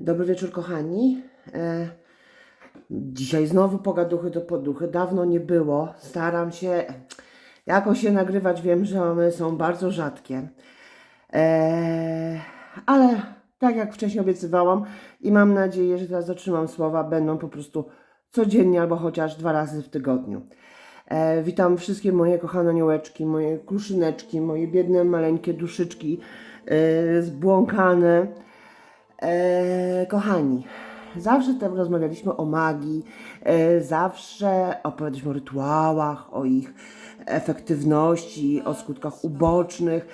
Dobry wieczór, kochani. E, dzisiaj znowu pogaduchy do poduchy. Dawno nie było. Staram się jakoś się nagrywać. Wiem, że one są bardzo rzadkie. E, ale tak jak wcześniej obiecywałam i mam nadzieję, że teraz zatrzymam słowa, będą po prostu codziennie albo chociaż dwa razy w tygodniu. E, witam wszystkie moje kochane aniołeczki, moje kruszyneczki, moje biedne, maleńkie duszyczki, e, zbłąkane. E, kochani, zawsze tam rozmawialiśmy o magii, e, zawsze opowiadaliśmy o rytuałach, o ich efektywności, o skutkach ubocznych.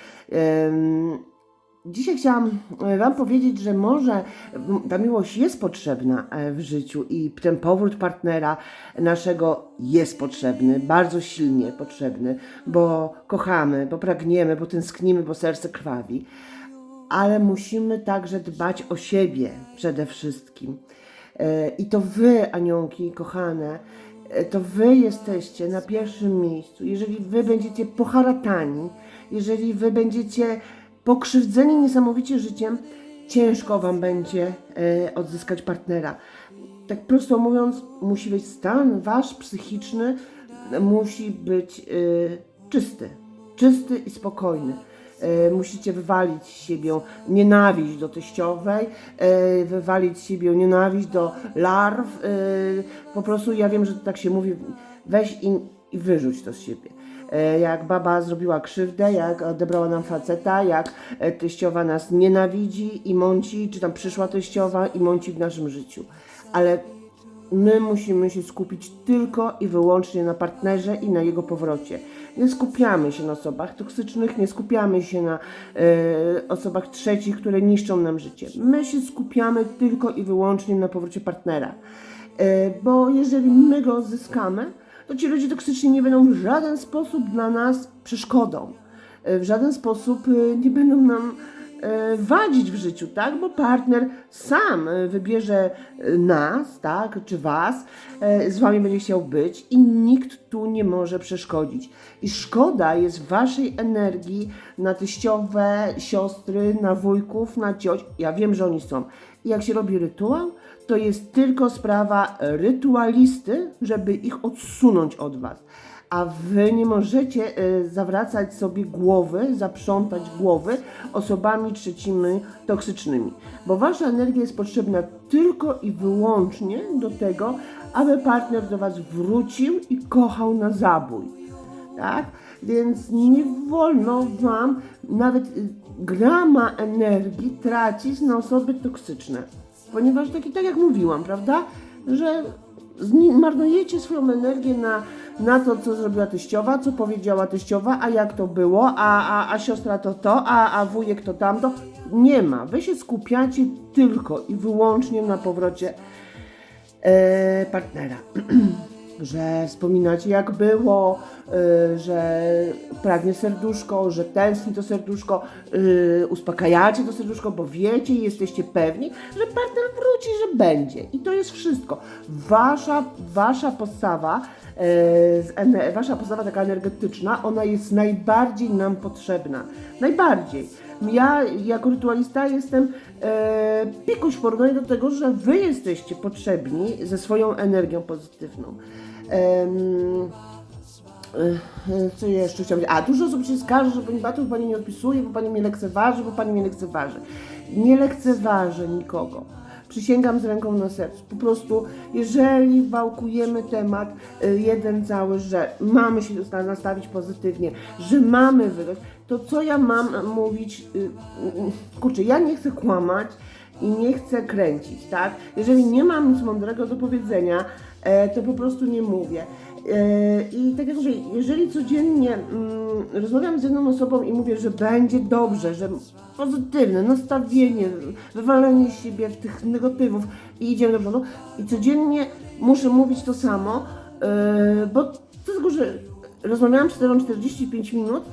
Dzisiaj chciałam e, Wam powiedzieć, że może ta miłość jest potrzebna e, w życiu i ten powrót partnera naszego jest potrzebny, bardzo silnie potrzebny, bo kochamy, bo pragniemy, bo tęsknimy, bo serce krwawi ale musimy także dbać o siebie przede wszystkim. E, I to wy, aniołki kochane, e, to wy jesteście na pierwszym miejscu. Jeżeli wy będziecie poharatani, jeżeli wy będziecie pokrzywdzeni niesamowicie życiem, ciężko wam będzie e, odzyskać partnera. Tak prosto mówiąc, musi być stan wasz psychiczny, musi być czysty, czysty i spokojny. E, musicie wywalić z siebie nienawiść do teściowej, e, wywalić z siebie nienawiść do larw. e, Po prostu ja wiem, że tak się mówi, weź i, i wyrzuć to z siebie. Jak baba zrobiła krzywdę, jak odebrała nam faceta, jak teściowa nas nienawidzi i mąci, czy tam przyszła teściowa i mąci w naszym życiu. Ale my musimy się skupić tylko i wyłącznie na partnerze i na jego powrocie. Nie skupiamy się na osobach toksycznych, nie skupiamy się na e, osobach trzecich, które niszczą nam życie. My się skupiamy tylko i wyłącznie na powrocie partnera. E, bo jeżeli my go odzyskamy, to ci ludzie toksyczni nie będą w żaden sposób dla nas przeszkodą. E, w żaden sposób nie będą nam wadzić w życiu, tak? Bo partner sam e, wybierze e, nas, tak? Czy was, e, z wami będzie chciał być i nikt tu nie może przeszkodzić. I szkoda jest waszej energii na teściowe, siostry, na wujków, na cioć. Ja wiem, że oni są. I jak się robi rytuał, to jest tylko sprawa rytualisty, żeby ich odsunąć od was a wy nie możecie e, zawracać sobie głowy, zaprzątać głowy osobami trzecimi toksycznymi, bo wasza energia jest potrzebna tylko i wyłącznie do tego, aby partner do was wrócił i kochał na zabój. Tak? Więc nie wolno wam nawet y, grama energii tracić na osoby toksyczne. Ponieważ tak, tak jak mówiłam, prawda, że marnujecie swoją energię na, na to, co zrobiła teściowa, co powiedziała teściowa, a jak to było, a, a, a siostra to to, a, a wujek to tamto. Nie ma. Wy się skupiacie tylko i wyłącznie na powrocie e, partnera. że wspominacie jak było, e, że pragnie serduszko, że tęskni to serduszko, e, uspokajacie to serduszko, bo wiecie i jesteście pewni, że partner wróci, że będzie. I to jest wszystko. Wasza, wasza postawa, wasza postawa taka energetyczna, ona jest najbardziej nam potrzebna. Najbardziej. Ja jako rytualista jestem e, pikuś w porównaniu do tego, że wy jesteście potrzebni ze swoją energią pozytywną. Em, e, co jeszcze chciałam powiedzieć? A, dużo osób się skarży, że pani Batu, pani nie odpisuje, bo pani mnie lekceważy, bo pani mnie lekceważy. Nie lekceważę nikogo. Przysięgam z ręką na sercu. Po prostu, jeżeli wałkujemy temat y, jeden cały, że mamy się nastawić pozytywnie, że mamy wydać, to co ja mam mówić? y, y, Kurczę, ja nie chcę kłamać i nie chcę kręcić, tak? Jeżeli nie mam nic mądrego do powiedzenia, e, to po prostu nie mówię. E, I tak jak mówię, jeżeli codziennie mm, rozmawiam z jedną osobą i mówię, że będzie dobrze, że pozytywne nastawienie, wywalenie siebie w tych negatywów i idziemy do przodu i codziennie muszę mówić to samo, e, bo dlatego, że rozmawiałam z tobą 45 minut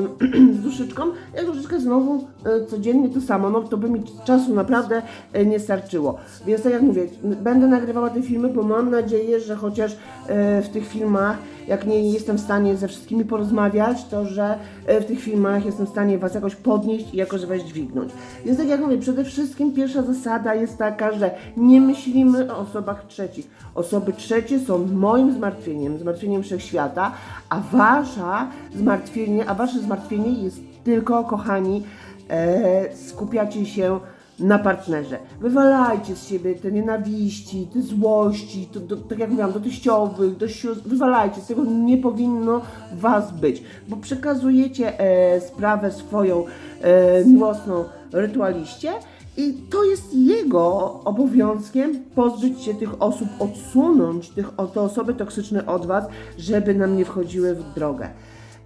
z duszyczką, ja duszyczkę znowu yy, codziennie to samo, no to by mi czasu naprawdę yy, nie starczyło. Więc tak jak mówię, będę nagrywała te filmy, bo mam nadzieję, że chociaż yy, w tych filmach, jak nie jestem w stanie ze wszystkimi porozmawiać, to że yy, w tych filmach jestem w stanie Was jakoś podnieść i jakoś Was dźwignąć. Więc tak jak mówię, przede wszystkim pierwsza zasada jest taka, że nie myślimy o osobach trzecich. Osoby trzecie są moim zmartwieniem, zmartwieniem wszechświata, a wasza zmartwienie, a wasze zmartwienie jest tylko, kochani, e, skupiacie się na partnerze. Wywalajcie z siebie te nienawiści, te złości, to, do, tak jak mówiłam, do teściowych, do sióstr, wywalajcie, tego nie powinno was być, bo przekazujecie e, sprawę swoją e, miłosną rytualiście i to jest jego obowiązkiem pozbyć się tych osób, odsunąć tych, o, te osoby toksyczne od was, żeby nam nie wchodziły w drogę.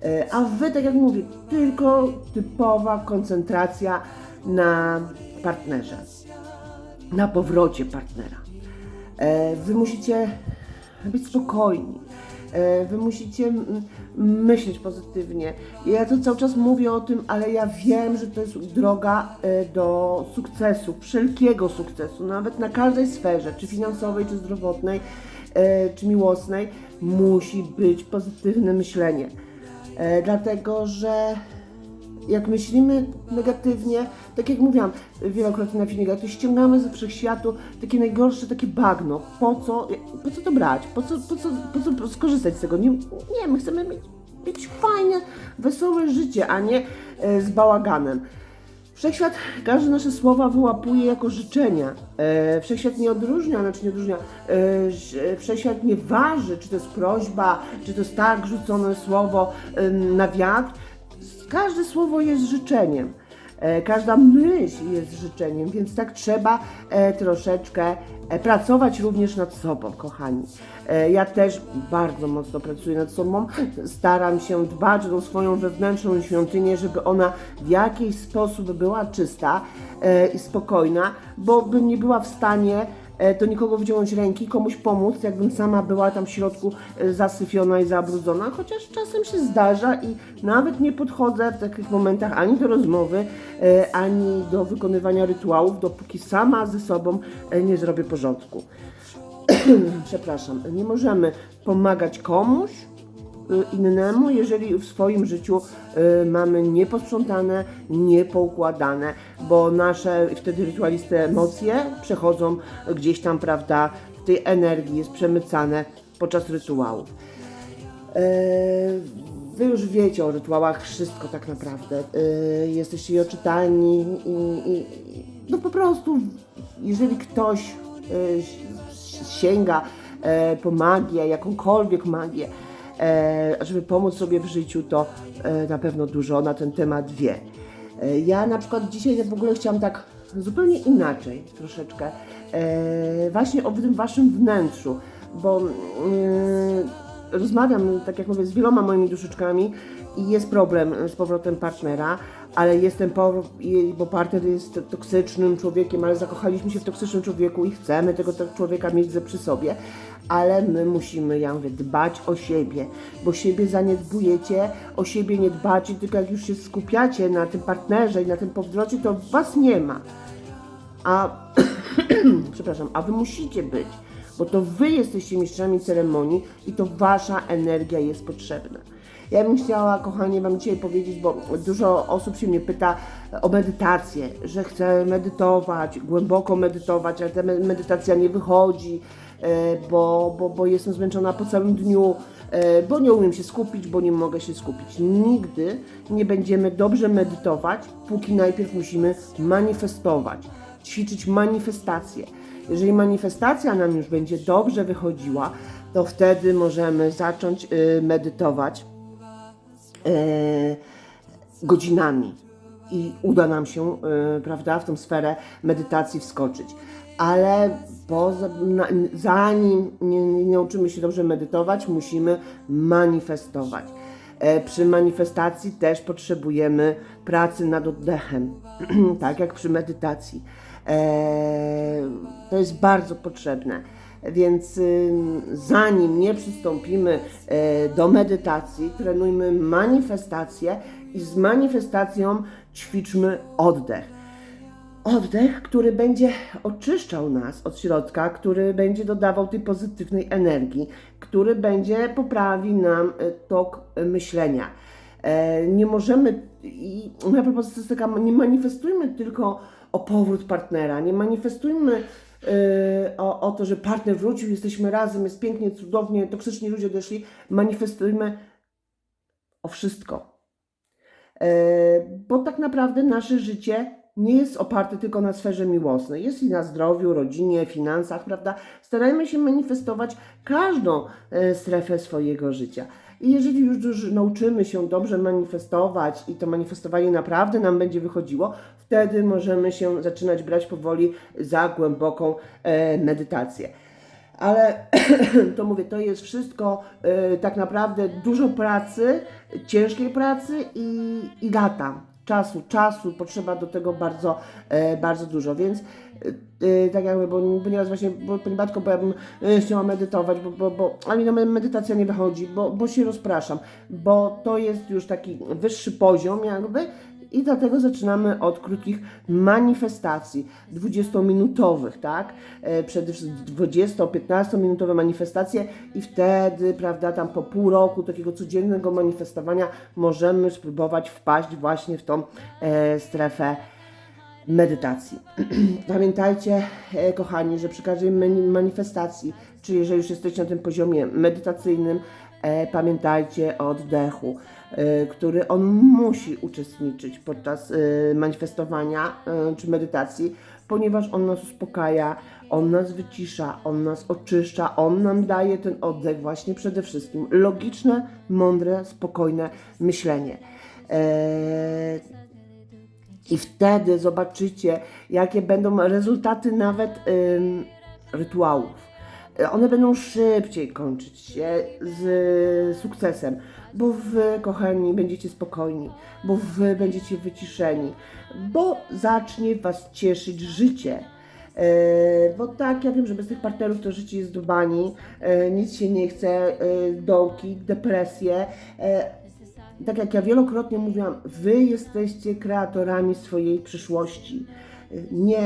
E, A wy, tak jak mówię, tylko typowa koncentracja na partnerze, na powrocie partnera. E, Wy musicie być spokojni. E, Wy musicie myśleć pozytywnie. Ja to cały czas mówię o tym, ale ja wiem, że to jest droga e, do sukcesu, wszelkiego sukcesu, nawet na każdej sferze, czy finansowej, czy zdrowotnej, czy miłosnej, musi być pozytywne myślenie. Dlatego, że jak myślimy negatywnie, tak jak mówiłam wielokrotnie na filmie, to ściągamy ze wszechświatu takie najgorsze, takie bagno. Po co, po co to brać? Po co, po co, po co skorzystać z tego? Nie, nie my chcemy mieć, mieć fajne, wesołe życie, a nie e, z bałaganem. Wszechświat każde nasze słowa wyłapuje jako życzenia. E, wszechświat nie odróżnia, znaczy nie odróżnia. E, że wszechświat nie waży, czy to jest prośba, czy to jest tak rzucone słowo e, na wiatr. Każde słowo jest życzeniem. E, Każda myśl jest życzeniem, więc tak trzeba e, troszeczkę e, pracować również nad sobą, kochani. Ja też bardzo mocno pracuję nad sobą. Staram się dbać o swoją wewnętrzną świątynię, żeby ona w jakiś sposób była czysta i spokojna, bo bym nie była w stanie do nikogo wziąć ręki, komuś pomóc, jakbym sama była tam w środku e, zasyfiona i zabrudzona, chociaż czasem się zdarza i nawet nie podchodzę w takich momentach ani do rozmowy, e, ani do wykonywania rytuałów, dopóki sama ze sobą e, nie zrobię porządku. Przepraszam, nie możemy pomagać komuś, innemu, jeżeli w swoim życiu y, mamy nieposprzątane, niepoukładane, bo nasze wtedy rytualiste emocje przechodzą gdzieś tam, prawda, w tej energii jest przemycane podczas rytuałów. E, Wy już wiecie o rytuałach wszystko tak naprawdę. Jesteście je oczytani i, i, no po prostu, jeżeli ktoś sięga po magię, jakąkolwiek magię, żeby pomóc sobie w życiu, to e, na pewno dużo na ten temat wie. E, Ja na przykład dzisiaj w ogóle chciałam tak zupełnie inaczej troszeczkę, e, właśnie o tym waszym wnętrzu, bo mm, rozmawiam, tak jak mówię, z wieloma moimi duszyczkami i jest problem z powrotem partnera, ale jestem po, bo partner jest toksycznym człowiekiem, ale zakochaliśmy się w toksycznym człowieku i chcemy tego człowieka mieć przy sobie, ale my musimy, ja mówię, dbać o siebie, bo siebie zaniedbujecie, o siebie nie dbacie, tylko jak już się skupiacie na tym partnerze i na tym powrocie, to was nie ma. A przepraszam, a wy musicie być, bo to wy jesteście mistrzami ceremonii i to wasza energia jest potrzebna. Ja bym chciała, kochanie, wam dzisiaj powiedzieć, bo dużo osób się mnie pyta o medytację, że chcę medytować, głęboko medytować, ale ta me- medytacja nie wychodzi, bo, bo, bo jestem zmęczona po całym dniu, e, bo nie umiem się skupić, bo nie mogę się skupić. Nigdy nie będziemy dobrze medytować, póki najpierw musimy manifestować ćwiczyć manifestację. Jeżeli manifestacja nam już będzie dobrze wychodziła, to wtedy możemy zacząć y, medytować e, godzinami i uda nam się, y, prawda, w tą sferę medytacji wskoczyć. Ale poza, na, zanim nie, nie nauczymy się dobrze medytować, musimy manifestować. E, przy manifestacji też potrzebujemy pracy nad oddechem, tak jak przy medytacji. E, to jest bardzo potrzebne. Więc y, zanim nie przystąpimy e, do medytacji, trenujmy manifestację i z manifestacją ćwiczmy oddech. Oddech, który będzie oczyszczał nas od środka, który będzie dodawał tej pozytywnej energii, który będzie poprawi nam e, tok e, myślenia. E, Nie możemy, i moja propozycja jest taka, nie manifestujmy tylko o powrót partnera, nie manifestujmy o, o to, że partner wrócił, jesteśmy razem, jest pięknie, cudownie, toksyczni ludzie odeszli, manifestujmy o wszystko. Bo tak naprawdę nasze życie nie jest oparte tylko na sferze miłosnej. Jest i na zdrowiu, rodzinie, finansach, prawda? Starajmy się manifestować każdą e, strefę swojego życia. I jeżeli już, już nauczymy się dobrze manifestować i to manifestowanie naprawdę nam będzie wychodziło, wtedy możemy się zaczynać brać powoli za głęboką e, medytację. Ale to mówię, to jest wszystko e, tak naprawdę dużo pracy, ciężkiej pracy i, i lata czasu, czasu, potrzeba do tego bardzo, e, bardzo dużo, więc e, e, tak jakby, bo, nieraz właśnie, bo Pani Batko, bo ja bym e, chciała medytować, bo, bo, bo ale mi na medytacja nie wychodzi, bo, bo się rozpraszam, bo to jest już taki wyższy poziom jakby i dlatego zaczynamy od krótkich manifestacji, 20-minutowych, tak? E, Przede wszystkim 20-15 minutowe manifestacje i wtedy, prawda, tam po pół roku takiego codziennego manifestowania możemy spróbować wpaść właśnie w tą e, strefę medytacji. Pamiętajcie, e, kochani, że przy każdej mani- manifestacji, czy jeżeli już jesteście na tym poziomie medytacyjnym, pamiętajcie o oddechu, e, który on musi uczestniczyć podczas e, manifestowania e, czy medytacji, ponieważ on nas uspokaja, on nas wycisza, on nas oczyszcza, on nam daje ten oddech właśnie przede wszystkim. Logiczne, mądre, spokojne myślenie. E, i wtedy zobaczycie, jakie będą rezultaty nawet rytuałów. One będą szybciej kończyć się z sukcesem, bo wy, kochani, będziecie spokojni, bo wy będziecie wyciszeni, bo zacznie was cieszyć życie. E, Bo tak, ja wiem, że bez tych partnerów to życie jest do e, nic się nie chce, e, dołki, depresje. tak jak ja wielokrotnie mówiłam, wy jesteście kreatorami swojej przyszłości. Nie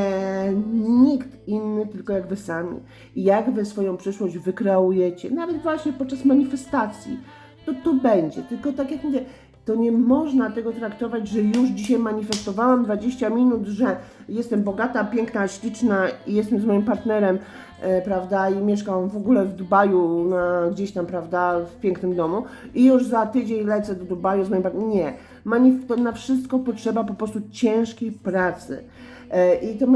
nikt inny, tylko jak wy sami. I jak wy swoją przyszłość wykreujecie, nawet właśnie podczas manifestacji, to to będzie. Tylko tak jak mówię, to nie można tego traktować, że już dzisiaj manifestowałam 20 minut, że jestem bogata, piękna, śliczna i jestem z moim partnerem, e, prawda, i mieszkam w ogóle w Dubaju, na, gdzieś tam, prawda, w pięknym domu i już za tydzień lecę do Dubaju z moim partnerem. Nie. Manif- na wszystko potrzeba po prostu ciężkiej pracy. E, I to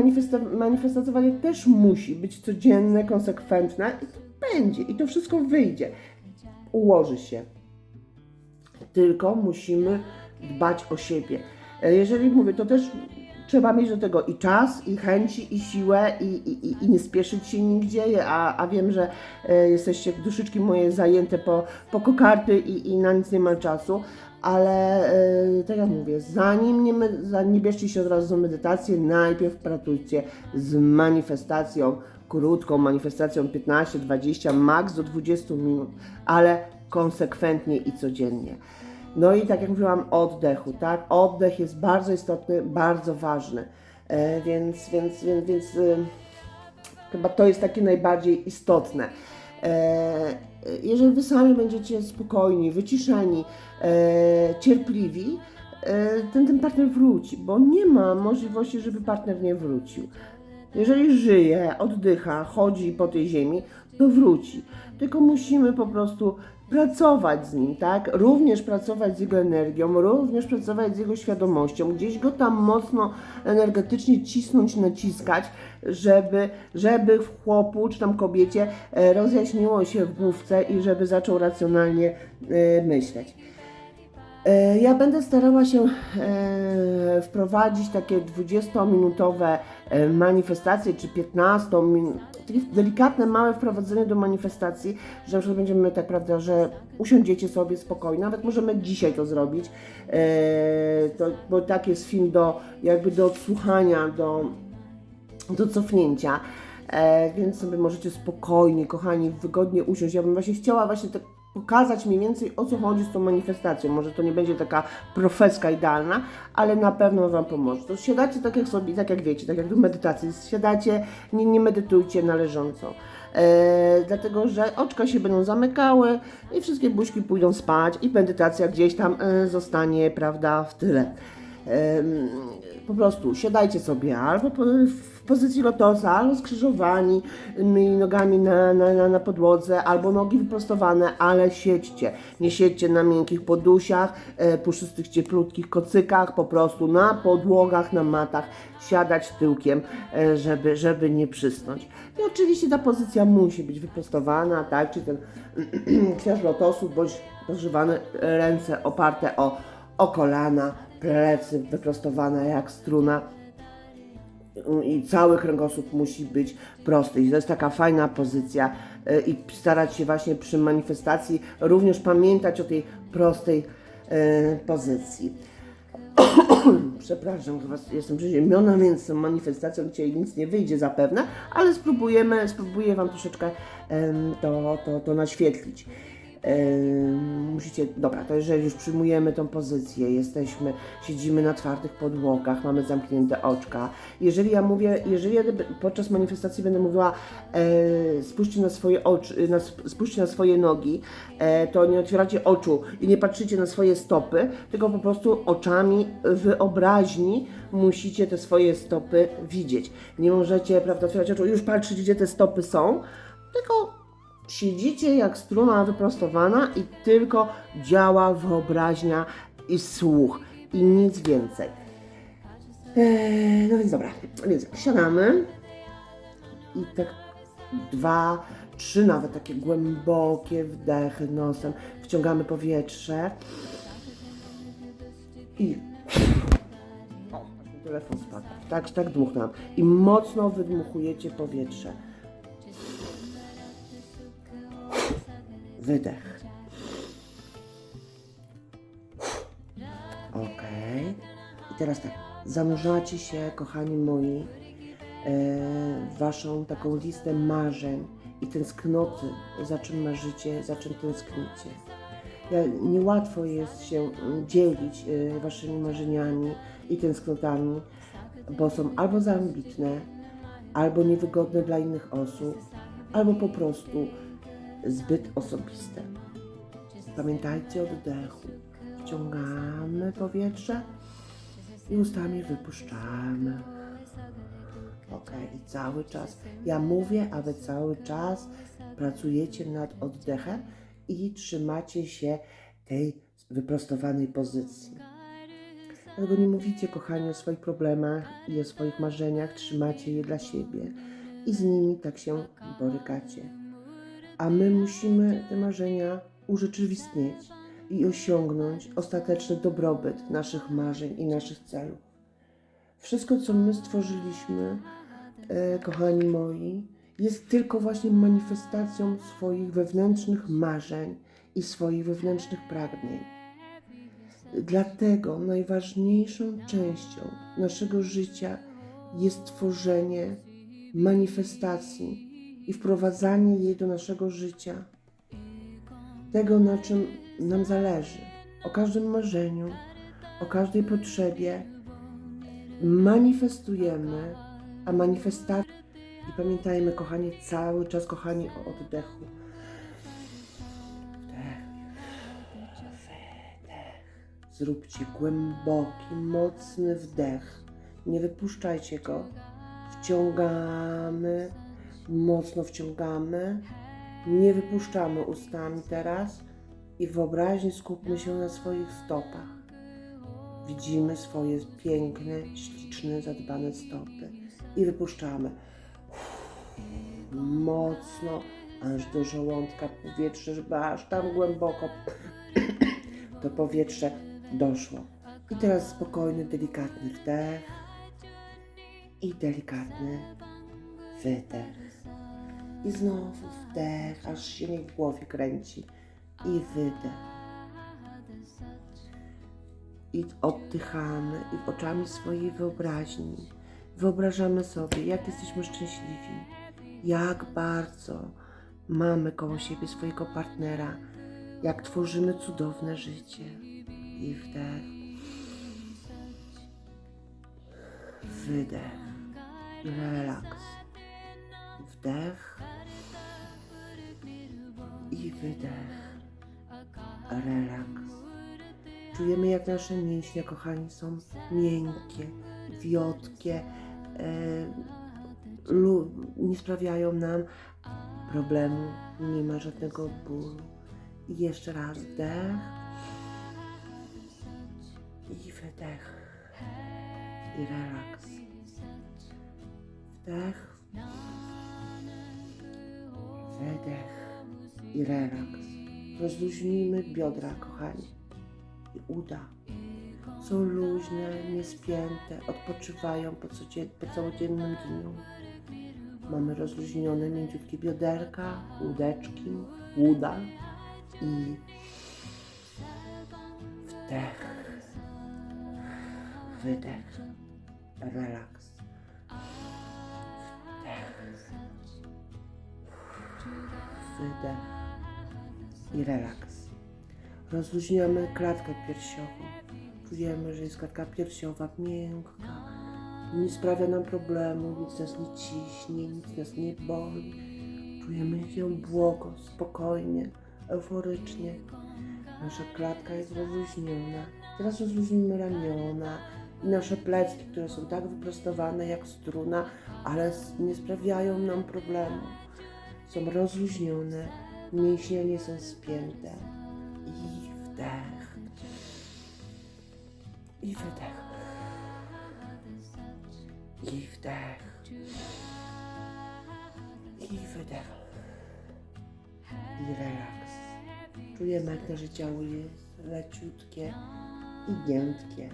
manifestowanie też musi być codzienne, konsekwentne i to będzie. I to wszystko wyjdzie. Ułoży się tylko musimy dbać o siebie. E, Jeżeli mówię, to też trzeba mieć do tego i czas, i chęci, i siłę, i, i, i- i nie spieszyć się nigdzie, a, a wiem, że e, jesteście duszyczki moje zajęte po, po kokarty i, i na nic nie ma czasu, ale e, tak jak mówię, zanim nie, zanim nie bierzcie się od razu za medytację, najpierw pracujcie z manifestacją, krótką manifestacją 15, 20, maks do 20 minut, ale konsekwentnie i codziennie. No i tak jak mówiłam, oddechu, tak? Oddech jest bardzo istotny, bardzo ważny. E, więc, więc, więc, więc e, chyba to jest takie najbardziej istotne. E, jeżeli wy sami będziecie spokojni, wyciszeni, e, cierpliwi, e, ten, ten partner wróci, bo nie ma możliwości, żeby partner nie wrócił. Jeżeli żyje, oddycha, chodzi po tej ziemi, to wróci. Tylko musimy po prostu pracować z nim, tak? Również pracować z jego energią, również pracować z jego świadomością, gdzieś go tam mocno energetycznie cisnąć, naciskać, żeby, żeby w chłopu czy tam kobiecie e, rozjaśniło się w główce i żeby zaczął racjonalnie e, myśleć. E, Ja będę starała się wprowadzić takie 20-minutowe e, manifestacje, czy 15 minut, takie delikatne, małe wprowadzenie do manifestacji, że przykład będziemy tak prawda, że usiądziecie sobie spokojnie, nawet możemy dzisiaj to zrobić, e, to, bo tak jest film do, jakby do odsłuchania, do, do cofnięcia. e, więc sobie możecie spokojnie, kochani, wygodnie usiąść. Ja bym właśnie chciała właśnie tak pokazać mniej więcej o co chodzi z tą manifestacją. Może to nie będzie taka profeska idealna, ale na pewno Wam pomoże. To siadacie tak jak sobie, tak jak wiecie, tak jak do medytacji. Siadacie, nie, nie medytujcie na leżąco. E, dlatego, że oczka się będą zamykały i wszystkie buźki pójdą spać i medytacja gdzieś tam e, zostanie, prawda, w tyle. Po prostu siadajcie sobie albo w pozycji lotosa, albo skrzyżowani nogami na, na, na, podłodze, albo nogi wyprostowane, ale siedźcie. Nie siedźcie na miękkich podusiach, e, puszystych, cieplutkich kocykach, po prostu na podłogach, na matach, siadać tyłkiem, e, żeby, żeby nie przysnąć. I oczywiście ta pozycja musi być wyprostowana, tak, czy ten książ lotosu, bądź dożywane ręce oparte o, o kolana, plecy wyprostowane jak struna i cały kręgosłup musi być prosty. I to jest taka fajna pozycja y, i starać się właśnie przy manifestacji również pamiętać o tej prostej y, pozycji. Przepraszam, chyba jestem przeziębiona, więc z manifestacją dzisiaj nic nie wyjdzie zapewne, ale spróbujemy, spróbuję Wam troszeczkę to, to, to naświetlić. Musicie, dobra, to jeżeli już przyjmujemy tą pozycję, jesteśmy, siedzimy na twardych podłogach, mamy zamknięte oczka. Jeżeli ja mówię, jeżeli ja podczas manifestacji będę mówiła, e, spójrzcie na swoje oczy, na, sp- spójrzcie na swoje nogi, e, to nie otwieracie oczu i nie patrzycie na swoje stopy, tylko po prostu oczami wyobraźni musicie te swoje stopy widzieć. Nie możecie, prawda, otwierać oczu już patrzeć, gdzie te stopy są, tylko Siedzicie jak struna wyprostowana i tylko działa wyobraźnia i słuch i nic więcej. Eee, no więc dobra, więc siadamy i tak dwa, trzy nawet takie głębokie wdechy nosem, wciągamy powietrze i o, telefon spadł. Tak, tak dmuchnąłem. I mocno wydmuchujecie powietrze. Wydech. Okej. I teraz tak, zanurzacie się, kochani moi, e, w waszą taką listę marzeń i tęsknoty, za czym marzycie, za czym tęsknicie. Niełatwo jest się mm, dzielić e, waszymi marzeniami i tęsknotami, bo są albo za ambitne, albo niewygodne dla innych osób, albo po prostu zbyt osobiste. Pamiętajcie o oddechu. Wciągamy powietrze i ustami wypuszczamy. Ok, i cały czas. Ja mówię, a wy cały czas pracujecie nad oddechem i trzymacie się tej wyprostowanej pozycji. Dlatego nie mówicie, kochani, o swoich problemach i o swoich marzeniach, trzymacie je dla siebie i z nimi tak się borykacie a my musimy te marzenia urzeczywistnić i osiągnąć ostateczny dobrobyt naszych marzeń i naszych celów. Wszystko, co my stworzyliśmy, e, kochani moi, jest tylko właśnie manifestacją swoich wewnętrznych marzeń i swoich wewnętrznych pragnień. Dlatego najważniejszą częścią naszego życia jest tworzenie manifestacji i wprowadzanie jej do naszego życia. Tego, na czym nam zależy. O każdym marzeniu, o każdej potrzebie manifestujemy, a manifestacja. I pamiętajmy, kochani, cały czas, kochani, o oddechu. Zróbcie głęboki, mocny wdech. Nie wypuszczajcie go. Wciągamy, mocno wciągamy. Nie wypuszczamy ustami teraz i w wyobraźni skupmy się na swoich stopach. Widzimy swoje piękne, śliczne, zadbane stopy i wypuszczamy. Mocno, aż do żołądka powietrze, żeby aż tam głęboko to powietrze doszło. I teraz spokojny, delikatny wdech i delikatny wydech. I znowu wdech, aż się mi w głowie kręci. I wydech. I oddychamy. I oczami swojej wyobraźni wyobrażamy sobie, jak jesteśmy szczęśliwi, jak bardzo mamy koło siebie swojego partnera, jak tworzymy cudowne życie. I wdech, wydech, relaks, wdech i wydech, relaks. Czujemy, jak nasze mięśnie, kochani, są miękkie, wiotkie, lu- nie sprawiają nam problemu, nie ma żadnego bólu. I jeszcze raz wdech i wydech i relaks. Wdech, wydech i relaks. Rozluźnijmy biodra, kochani, i uda. Są luźne, niespięte, odpoczywają po, codzien- po całodziennym dniu. Mamy rozluźnione mięciutkie bioderka, łódeczki, łuda i wdech, wydech, relaks, wdech, wydech i relaks. Rozluźniamy klatkę piersiową. Czujemy, że jest klatka piersiowa miękka, nie sprawia nam problemu, nic nas nie ciśnie, nic nas nie boli. Czujemy się błogo, spokojnie, euforycznie. Nasza klatka jest rozluźniona. Teraz rozluźnimy ramiona i nasze plecki, które są tak wyprostowane jak struna, ale nie sprawiają nam problemu. Są rozluźnione, mięśnie nie są spięte. I wdech. I wydech. I wdech. I wydech. I relaks. Czujemy, jak nasze ciało jest leciutkie i giętkie.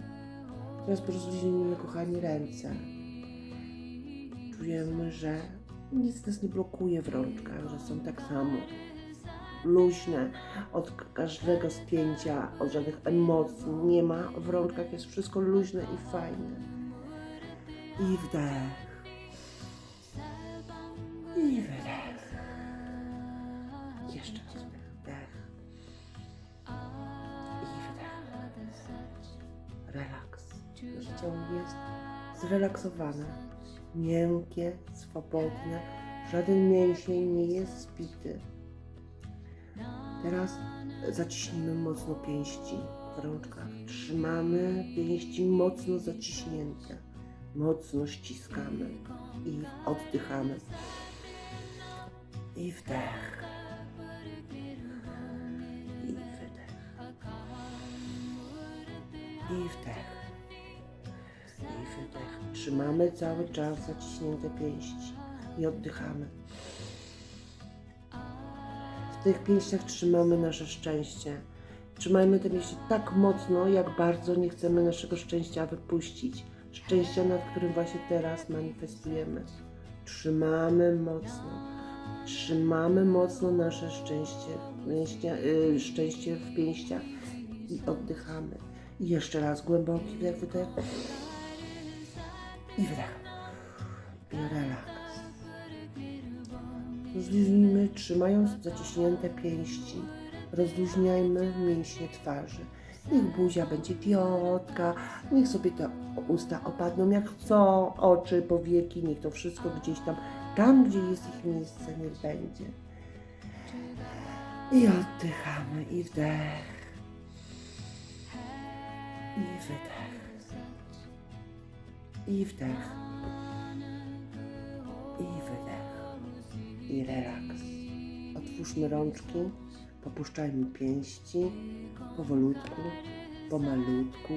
Teraz rozluźnijmy, kochani, ręce. Czujemy, że nic nas nie blokuje w rączkach, że są tak samo luźne od każdego spięcia, od żadnych emocji nie ma. W rączkach jest wszystko luźne i fajne. I wdech. I wydech. Jeszcze raz wdech. I wydech. Relaks. Nasze ciało jest zrelaksowane, miękkie, swobodne. Żaden mięsień nie jest spity. Teraz zaciśnijmy mocno pięści w rączkach. Trzymamy pięści mocno zaciśnięte. Mocno ściskamy i oddychamy. I wdech. I wydech. I wdech. I wydech. Trzymamy cały czas zaciśnięte pięści i oddychamy. W tych pięściach trzymamy nasze szczęście. Trzymajmy te pięści tak mocno, jak bardzo nie chcemy naszego szczęścia wypuścić. Szczęścia, nad którym właśnie teraz manifestujemy. Trzymamy mocno. Trzymamy mocno nasze szczęście, mięśnia, y, szczęście w pięściach i oddychamy. I jeszcze raz głęboki wdech, wydech. I wydech. I relaks. Rozluźnijmy, trzymając zaciśnięte pięści. Rozluźniajmy mięśnie twarzy. Niech buzia będzie wiotka, niech sobie te usta opadną jak chcą, oczy, powieki, niech to wszystko gdzieś tam, tam gdzie jest ich miejsce, niech będzie. I oddychamy, i wdech, i wydech, i wdech, i wydech, i relaks. Otwórzmy rączki, popuszczajmy pięści, powolutku, pomalutku.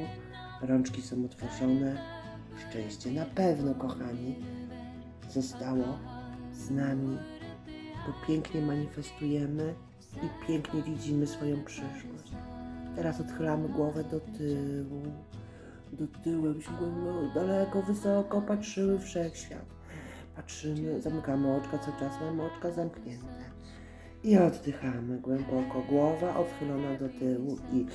Rączki są otworzone. Szczęście na pewno, kochani, zostało z nami, bo pięknie manifestujemy i pięknie widzimy swoją przyszłość. Teraz odchylamy głowę do tyłu, do tyłu, głęboko, daleko, wysoko patrzyły wszechświat. Patrzymy, zamykamy oczka, cały czas mamy oczka zamknięte. I oddychamy głęboko, głowa odchylona do tyłu i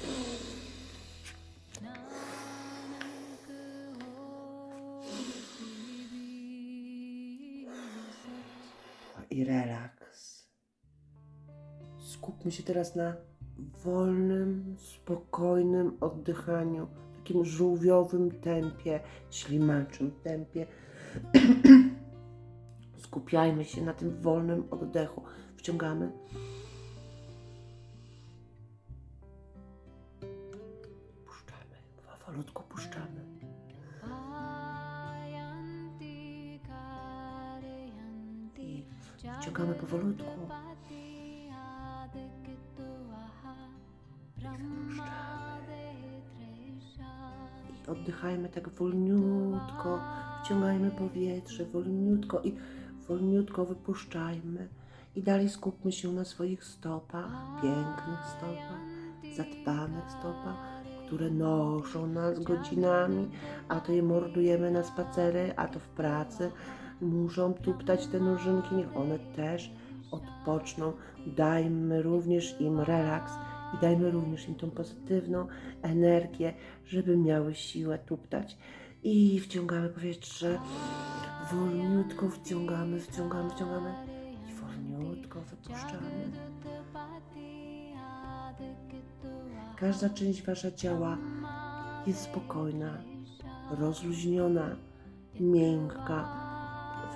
i relaks. Skupmy się teraz na wolnym, spokojnym oddychaniu, takim żółwiowym tempie, ślimaczym tempie. Skupiajmy się na tym wolnym oddechu. Wciągamy. Puszczamy. Powolutku puszczamy. I wciągamy powolutku. Oddychajmy tak wolniutko. Wciągajmy powietrze wolniutko i wolniutko wypuszczajmy. I dalej skupmy się na swoich stopach, pięknych stopach, zadbanych stopach, które noszą nas godzinami, a to je mordujemy na spacery, a to w pracy. Muszą tuptać te nożynki, niech one też odpoczną. Dajmy również im relaks i dajmy również im tą pozytywną energię, żeby miały siłę tuptać. I wciągamy powietrze, wolniutko wciągamy, wciągamy, wciągamy i wolniutko wypuszczamy. Każda część wasza ciała jest spokojna, rozluźniona, miękka.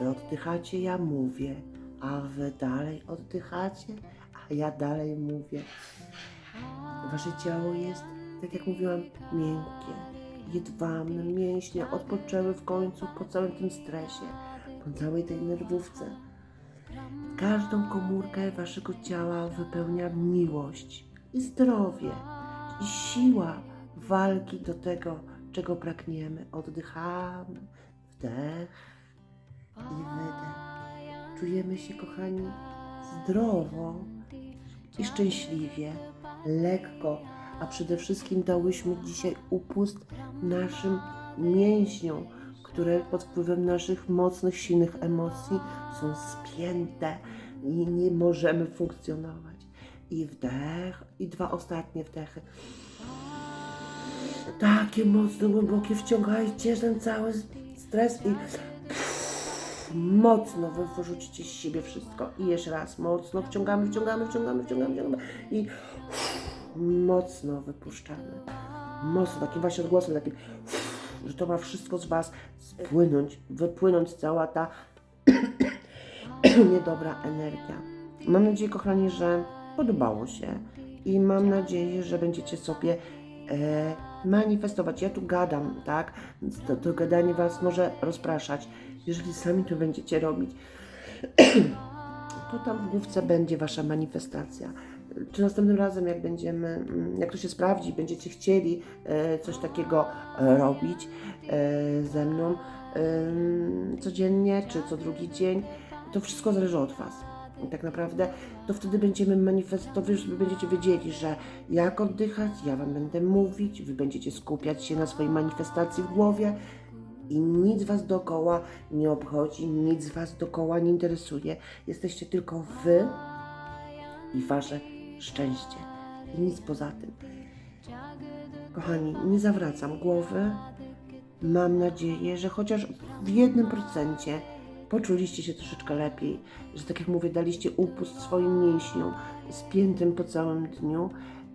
Wy oddychacie, ja mówię, a wy dalej oddychacie, a ja dalej mówię. Wasze ciało jest, tak jak mówiłam, miękkie, jedwabne, mięśnie odpoczęły w końcu po całym tym stresie, po całej tej nerwówce. Każdą komórkę waszego ciała wypełnia miłość i zdrowie i siła walki do tego, czego pragniemy. Oddychamy, wdech i wydech. Czujemy się, kochani, zdrowo i szczęśliwie, lekko, a przede wszystkim dałyśmy dzisiaj upust naszym mięśniom, które pod wpływem naszych mocnych, silnych emocji są spięte i nie możemy funkcjonować. I wdech, i dwa ostatnie wdechy. Takie mocno, głębokie wciągajcie ten cały stres i mocno wy wyrzućcie z siebie wszystko. I jeszcze raz, mocno wciągamy, wciągamy, wciągamy, wciągamy, wciągamy i mocno wypuszczamy. Mocno, takim właśnie odgłosem, takim, że to ma wszystko z Was spłynąć, wypłynąć cała ta niedobra energia. Mam nadzieję, kochani, że podobało się i mam nadzieję, że będziecie sobie e, manifestować. Ja tu gadam, tak? To, to gadanie Was może rozpraszać. Jeżeli sami to będziecie robić, to tam w główce będzie Wasza manifestacja. Czy następnym razem, jak będziemy, mm, jak to się sprawdzi, będziecie chcieli e, coś takiego e, robić e, ze mną codziennie, czy co drugi dzień, to wszystko zależy od Was. Tak naprawdę to wtedy będziemy manifestować, wy będziecie wiedzieli, że jak oddychać, ja Wam będę mówić, Wy będziecie skupiać się na swojej manifestacji w głowie i nic Was dookoła nie obchodzi, nic Was dookoła nie interesuje. Jesteście tylko Wy i Wasze szczęście. I nic poza tym. Kochani, nie zawracam głowy. Mam nadzieję, że chociaż w jednym procencie poczuliście się troszeczkę lepiej, że tak jak mówię, daliście upust swoim mięśniom spiętym po całym dniu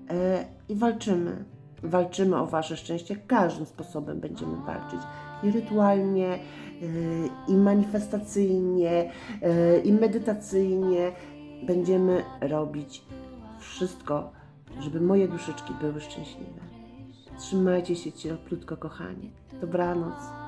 e, i walczymy. Walczymy o Wasze szczęście, każdym sposobem będziemy walczyć. I rytualnie, e, i manifestacyjnie, e, i medytacyjnie będziemy robić wszystko, żeby moje duszyczki były szczęśliwe. Trzymajcie się cieplutko, kochani. Dobranoc.